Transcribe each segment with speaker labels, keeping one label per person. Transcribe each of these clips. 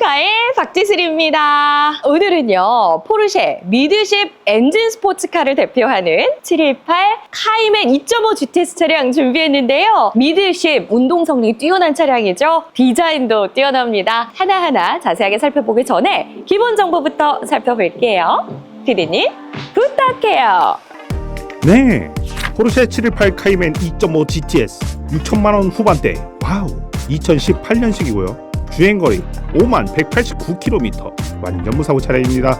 Speaker 1: 자동카의 박지슬입니다. 오늘은요, 포르쉐 미드십 엔진 스포츠카를 대표하는 718 카이맨 2.5 GTS 차량 준비했는데요. 미드십 운동 성능이 뛰어난 차량이죠. 디자인도 뛰어납니다. 하나하나 자세하게 살펴보기 전에 기본 정보부터 살펴볼게요. 피디님, 부탁해요.
Speaker 2: 네, 포르쉐 718 카이맨 2.5 GTS 6천만 원 후반대. 와우. 2018년식이고요. 주행거리 5만 189km. 완전 무 사고 차량입니다.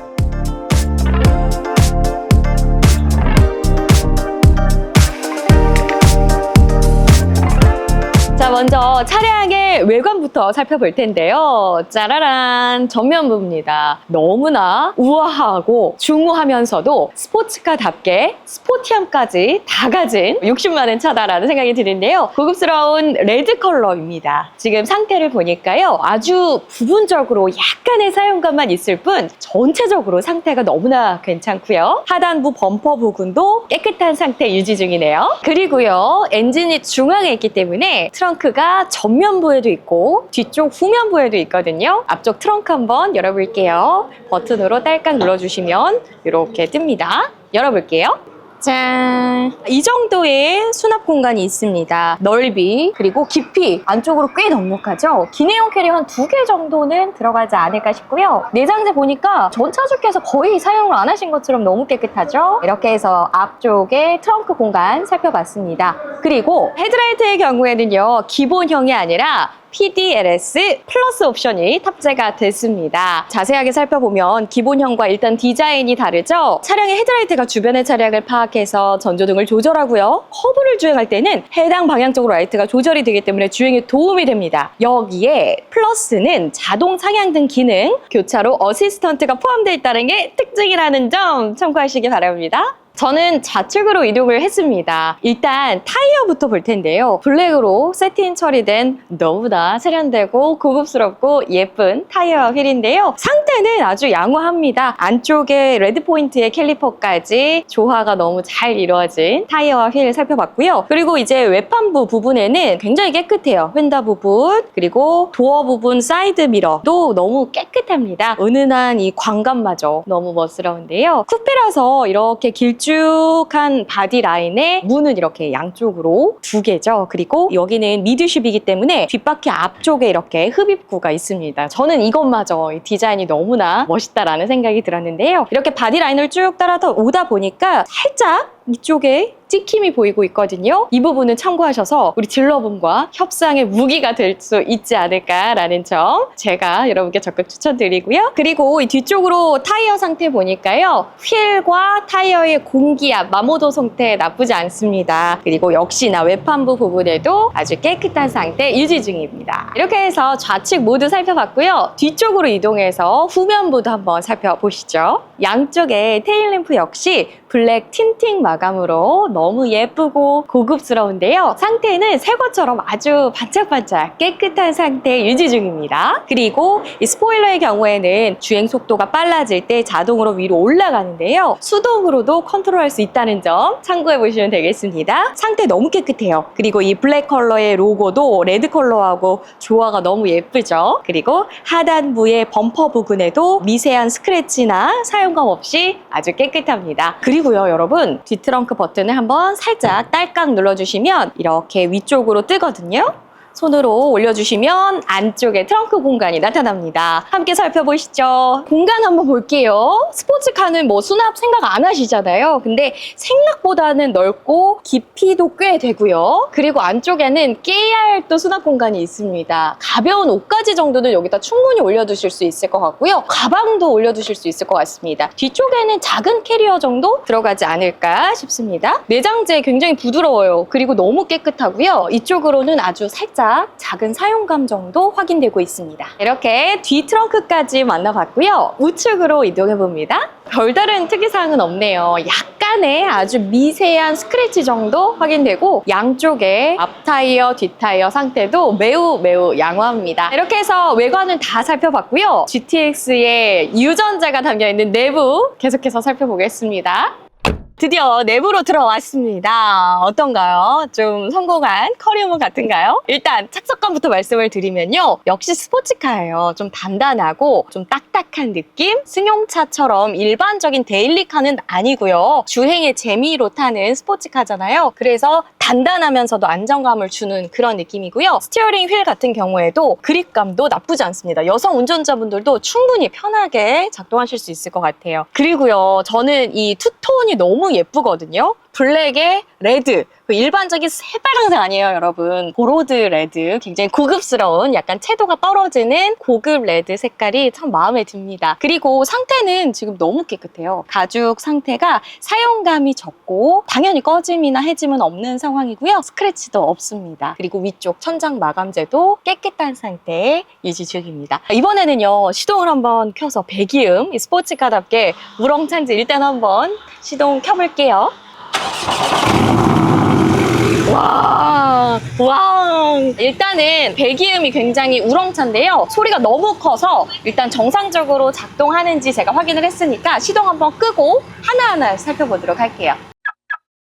Speaker 1: 자, 먼저 차량 의 외관부터 살펴볼 텐데요. 짜라란, 전면부입니다. 너무나 우아하고 중후하면서도 스포츠카답게 스포티함까지 다 가진 60만 원 차다라는 생각이 드는데요. 고급스러운 레드 컬러입니다. 지금 상태를 보니까요. 아주 부분적으로 약간의 사용감만 있을 뿐 전체적으로 상태가 너무나 괜찮고요. 하단부 범퍼 부분도 깨끗한 상태 유지 중이네요. 그리고요. 엔진이 중앙에 있기 때문에 트렁크가 전면부에도 있고 뒤쪽 후면부에도 있거든요. 앞쪽 트렁크 한번 열어볼게요. 버튼으로 딸깍 눌러주시면 이렇게 뜹니다. 열어볼게요. 짠! 이 정도의 수납 공간이 있습니다. 넓이, 그리고 깊이 안쪽으로 꽤 넉넉하죠? 기내용 캐리 한두 개 정도는 들어가지 않을까 싶고요. 내장재 보니까 전 차주께서 거의 사용을 안 하신 것처럼 너무 깨끗하죠? 이렇게 해서 앞쪽에 트렁크 공간 살펴봤습니다. 그리고 헤드라이트의 경우에는요, 기본형이 아니라 PDLS 플러스 옵션이 탑재가 됐습니다. 자세하게 살펴보면 기본형과 일단 디자인이 다르죠? 차량의 헤드라이트가 주변의 차량을 파악해서 전조등을 조절하고요. 커브를 주행할 때는 해당 방향 쪽으로 라이트가 조절이 되기 때문에 주행에 도움이 됩니다. 여기에 플러스는 자동 상향등 기능, 교차로 어시스턴트가 포함되어 있다는 게 특징이라는 점 참고하시기 바랍니다. 저는 좌측으로 이동을 했습니다. 일단 타이어부터 볼 텐데요. 블랙으로 세팅 처리된 너무나 세련되고 고급스럽고 예쁜 타이어 휠인데요. 상태는 아주 양호합니다. 안쪽에 레드 포인트의 캘리퍼까지 조화가 너무 잘 이루어진 타이어와 휠을 살펴봤고요. 그리고 이제 외판부 부분에는 굉장히 깨끗해요. 휀다 부분 그리고 도어 부분 사이드 미러도 너무 깨끗합니다. 은은한 이 광감마저 너무 멋스러운데요. 쿠페라서 이렇게 길쭉 한 바디 라인에 문은 이렇게 양쪽으로 두 개죠. 그리고 여기는 미드쉽이기 때문에 뒷바퀴 앞쪽에 이렇게 흡입구가 있습니다. 저는 이것마저 이 디자인이 너무나 멋있다라는 생각이 들었는데요. 이렇게 바디 라인을 쭉 따라서 오다 보니까 살짝 이쪽에 찍힘이 보이고 있거든요. 이 부분은 참고하셔서 우리 딜러분과 협상의 무기가 될 수 있지 않을까라는 점 제가 여러분께 적극 추천드리고요. 그리고 이 뒤쪽으로 타이어 상태 보니까요. 휠과 타이어의 공기압, 마모도 상태 나쁘지 않습니다. 그리고 역시나 외판부 부분에도 아주 깨끗한 상태 유지 중입니다. 이렇게 해서 좌측 모두 살펴봤고요. 뒤쪽으로 이동해서 후면부도 한번 살펴보시죠. 양쪽에 테일램프 역시 블랙 틴팅 마감으로 너무 예쁘고 고급스러운데요. 상태는 새 것처럼 아주 반짝반짝 깨끗한 상태 유지 중입니다. 그리고 이 스포일러의 경우에는 주행 속도가 빨라질 때 자동으로 위로 올라가는데요. 수동으로도 컨트롤할 수 있다는 점 참고해 보시면 되겠습니다. 상태 너무 깨끗해요. 그리고 이 블랙 컬러의 로고도 레드 컬러하고 조화가 너무 예쁘죠. 그리고 하단부의 범퍼 부분에도 미세한 스크래치나 사용감 없이 아주 깨끗합니다. 그리고 요, 여러분 뒤트렁크 버튼을 한번 살짝 딸깍 눌러주시면 이렇게 위쪽으로 뜨거든요. 손으로 올려주시면 안쪽에 트렁크 공간이 나타납니다. 함께 살펴보시죠. 공간 한번 볼게요. 스포츠카는 뭐 수납 생각 안 하시잖아요. 근데 생각보다는 넓고 깊이도 꽤 되고요. 그리고 안쪽에는 깨알 또 수납 공간이 있습니다. 가벼운 옷가지 정도는 여기다 충분히 올려두실 수 있을 것 같고요. 가방도 올려두실 수 있을 것 같습니다. 뒤쪽에는 작은 캐리어 정도 들어가지 않을까 싶습니다. 내장재 굉장히 부드러워요. 그리고 너무 깨끗하고요. 이쪽으로는 아주 살짝 작은 사용감 정도 확인되고 있습니다. 이렇게 뒤 트렁크까지 만나봤고요. 우측으로 이동해 봅니다. 별다른 특이사항은 없네요. 약간의 아주 미세한 스크래치 정도 확인되고 양쪽에 앞 타이어, 뒷 타이어 상태도 매우 매우 양호합니다. 이렇게 해서 외관을 다 살펴봤고요. GTX의 유전자가 담겨있는 내부 계속해서 살펴보겠습니다. 드디어 내부로 들어왔습니다. 어떤가요? 좀 성공한 커리어몬 같은가요? 일단 착석감부터 말씀을 드리면요. 역시 스포츠카예요. 좀 단단하고 좀 딱딱한 느낌? 승용차처럼 일반적인 데일리카는 아니고요. 주행의 재미로 타는 스포츠카잖아요. 그래서 단단하면서도 안정감을 주는 그런 느낌이고요. 스티어링 휠 같은 경우에도 그립감도 나쁘지 않습니다. 여성 운전자분들도 충분히 편하게 작동하실 수 있을 것 같아요. 그리고요, 저는 이 투톤이 너무 예쁘거든요. 블랙에 레드. 그 일반적인 새빨강색 아니에요, 여러분. 보로드 레드. 굉장히 고급스러운 약간 채도가 떨어지는 고급 레드 색깔이 참 마음에 듭니다. 그리고 상태는 지금 너무 깨끗해요. 가죽 상태가 사용감이 적고 당연히 꺼짐이나 해짐은 없는 상황이고요. 스크래치도 없습니다. 그리고 위쪽 천장 마감재도 깨끗한 상태의 유지 중입니다. 이번에는요, 시동을 한번 켜서 배기음, 이 스포츠카답게 우렁찬지 일단 한번 시동 켜볼게요. 와, 와. 일단은 배기음이 굉장히 우렁찬데요. 소리가 너무 커서 일단 정상적으로 작동하는지 제가 확인을 했으니까 시동 한번 끄고 하나하나 살펴보도록 할게요.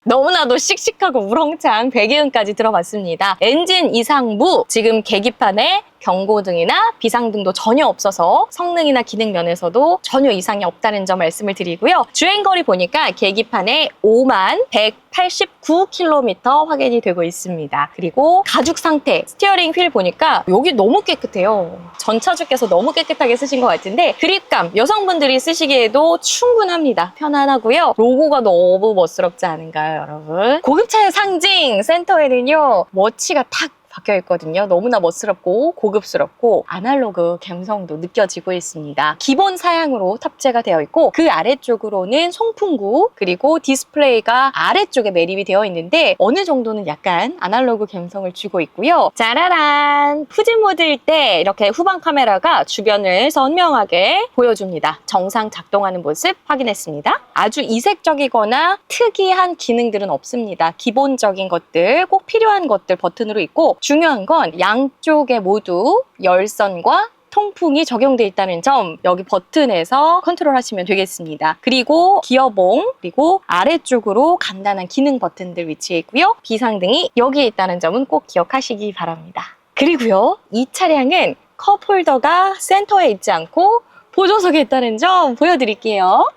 Speaker 1: 너무나도 씩씩하고 우렁찬 배기음까지 들어봤습니다. 엔진 이상무 지금 계기판에 경고등이나 비상등도 전혀 없어서 성능이나 기능 면에서도 전혀 이상이 없다는 점 말씀을 드리고요. 주행거리 보니까 계기판에 5만 189km 확인이 되고 있습니다. 그리고 가죽 상태, 스티어링 휠 보니까 여기 너무 깨끗해요. 전차주께서 너무 깨끗하게 쓰신 것 같은데 그립감 여성분들이 쓰시기에도 충분합니다. 편안하고요. 로고가 너무 멋스럽지 않은가요, 여러분? 고급차의 상징 센터에는요 워치가 탁 박혀 있거든요. 너무나 멋스럽고 고급스럽고 아날로그 감성도 느껴지고 있습니다. 기본 사양으로 탑재가 되어 있고 그 아래쪽으로는 송풍구 그리고 디스플레이가 아래쪽에 매립이 되어 있는데 어느 정도는 약간 아날로그 감성을 주고 있고요. 짜라란! 후진 모드일 때 이렇게 후방 카메라가 주변을 선명하게 보여줍니다. 정상 작동하는 모습 확인했습니다. 아주 이색적이거나 특이한 기능들은 없습니다. 기본적인 것들, 꼭 필요한 것들 버튼으로 있고 중요한 건 양쪽에 모두 열선과 통풍이 적용돼 있다는 점 여기 버튼에서 컨트롤 하시면 되겠습니다. 그리고 기어봉 그리고 아래쪽으로 간단한 기능 버튼들 위치해 있고요. 비상등이 여기에 있다는 점은 꼭 기억하시기 바랍니다. 그리고요. 이 차량은 컵 홀더가 센터에 있지 않고 보조석에 있다는 점 보여드릴게요.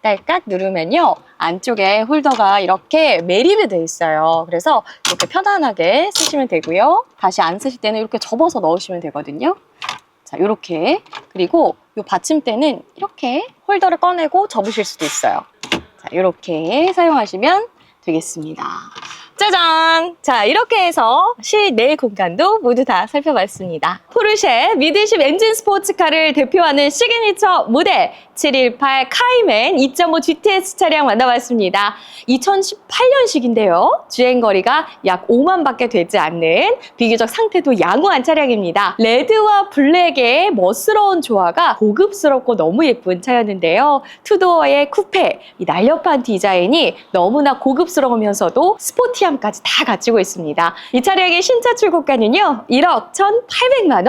Speaker 1: 딸깍 누르면요. 안쪽에 홀더가 이렇게 매립이 돼 있어요. 그래서 이렇게 편안하게 쓰시면 되고요. 다시 안 쓰실 때는 이렇게 접어서 넣으시면 되거든요. 자, 이렇게. 그리고 이 받침대는 이렇게 홀더를 꺼내고 접으실 수도 있어요. 자, 이렇게 사용하시면 되겠습니다. 짜잔! 자, 이렇게 해서 실내 공간도 모두 다 살펴봤습니다. 포르쉐 미드십 엔진 스포츠카를 대표하는 시그니처 모델 718 카이맨 2.5 GTS 차량 만나봤습니다. 2018년식인데요. 주행거리가 약 5만 밖에 되지 않는 비교적 상태도 양호한 차량입니다. 레드와 블랙의 멋스러운 조화가 고급스럽고 너무 예쁜 차였는데요. 투도어의 쿠페, 이 날렵한 디자인이 너무나 고급스러우면서도 스포티함까지 다 갖추고 있습니다. 이 차량의 신차 출고가는요. 1억 1,800만 원.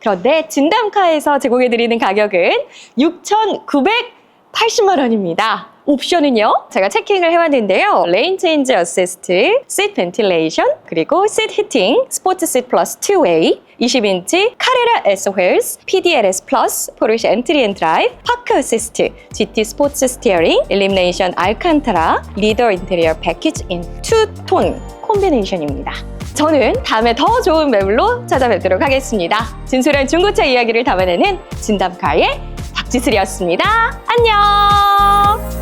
Speaker 1: 그런데 진담카에서 제공해드리는 가격은 6,980만 원입니다. 옵션은요, 제가 체킹을 해왔는데요. 레인 체인지 어시스트, 시트 벤틸레이션, 그리고 시트 히팅, 스포츠 시트 플러스 2웨이, 20인치 카레라 S 휠스, PDLS 플러스, 포르쉐 엔트리 앤 드라이브, 파크 어시스트, GT 스포츠 스티어링, 일리미네이션 알칸타라, 리더 인테리어 패키지 인 투톤 콤비네이션입니다. 저는 다음에 더 좋은 매물로 찾아뵙도록 하겠습니다. 진솔한 중고차 이야기를 담아내는 진담카의 박지슬이었습니다. 안녕!